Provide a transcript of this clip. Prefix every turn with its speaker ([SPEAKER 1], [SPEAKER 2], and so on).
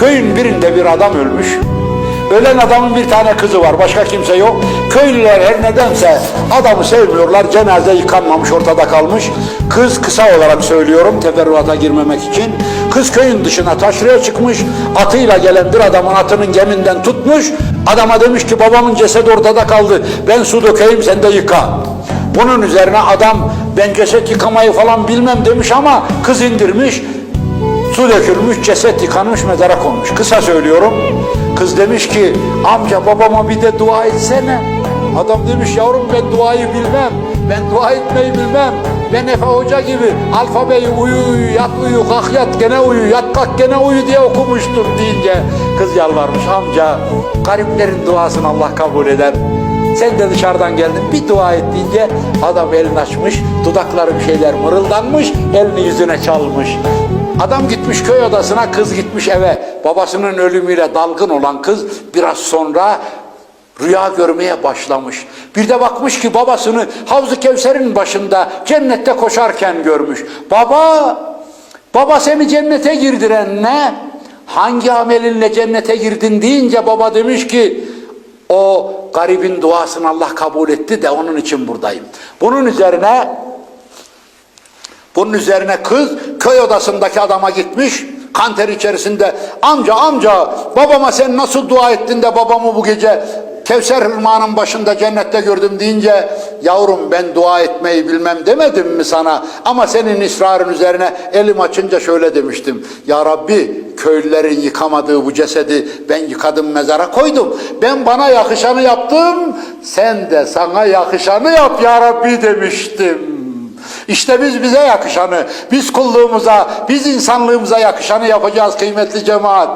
[SPEAKER 1] Köyün birinde bir adam ölmüş. Ölen adamın bir tane kızı var, başka kimse yok. Köylüler her nedense adamı sevmiyorlar, cenaze yıkanmamış, ortada kalmış. Kız kısa olarak söylüyorum, teferruata girmemek için. Kız köyün dışına taşraya çıkmış, atıyla gelen bir adamın atının geminden tutmuş. Adama demiş ki babamın cesedi ortada kaldı, ben su dökeyim sen de yıka. Bunun üzerine adam ben ceset yıkamayı falan bilmem demiş ama kız indirmiş. Su dökülmüş, ceset yıkanmış, mezara konmuş. Kısa söylüyorum. Kız demiş ki, amca babama bir de dua etsene. Adam demiş, yavrum ben duayı bilmem. Ben dua etmeyi bilmem. Ben Efe Hoca gibi alfabeyi uyu uyu, yat uyu, kalk yat, gene uyu, yat kalk gene uyu diye okumuştum deyince kız yalvarmış. Amca, gariplerin duasını Allah kabul eder. Sen de dışarıdan geldin bir dua et deyince adam elini açmış, dudakları bir şeyler mırıldanmış, elini yüzüne çalmış. Adam gitmiş köy odasına, kız gitmiş eve. Babasının ölümüyle dalgın olan kız biraz sonra rüya görmeye başlamış. Bir de bakmış ki babasını Havz-ı Kevser'in başında cennette koşarken görmüş. Baba, baba seni cennete girdiren ne? Hangi amelinle cennete girdin deyince baba demiş ki o garibin duasını Allah kabul etti de onun için buradayım. Bunun üzerine bunun üzerine kız köy odasındaki adama gitmiş. Kanter içerisinde amca amca babama sen nasıl dua ettin de babamı bu gece Kevser Hırmağı'nın başında cennette gördüm deyince yavrum ben dua etmeyi bilmem demedim mi sana ama senin ısrarın üzerine elim açınca şöyle demiştim ya Rabbi köylülerin yıkamadığı bu cesedi ben yıkadım mezara koydum ben bana yakışanı yaptım sen de sana yakışanı yap ya Rabbi demiştim. İşte biz bize yakışanı, biz kulluğumuza, biz insanlığımıza yakışanı yapacağız kıymetli cemaat.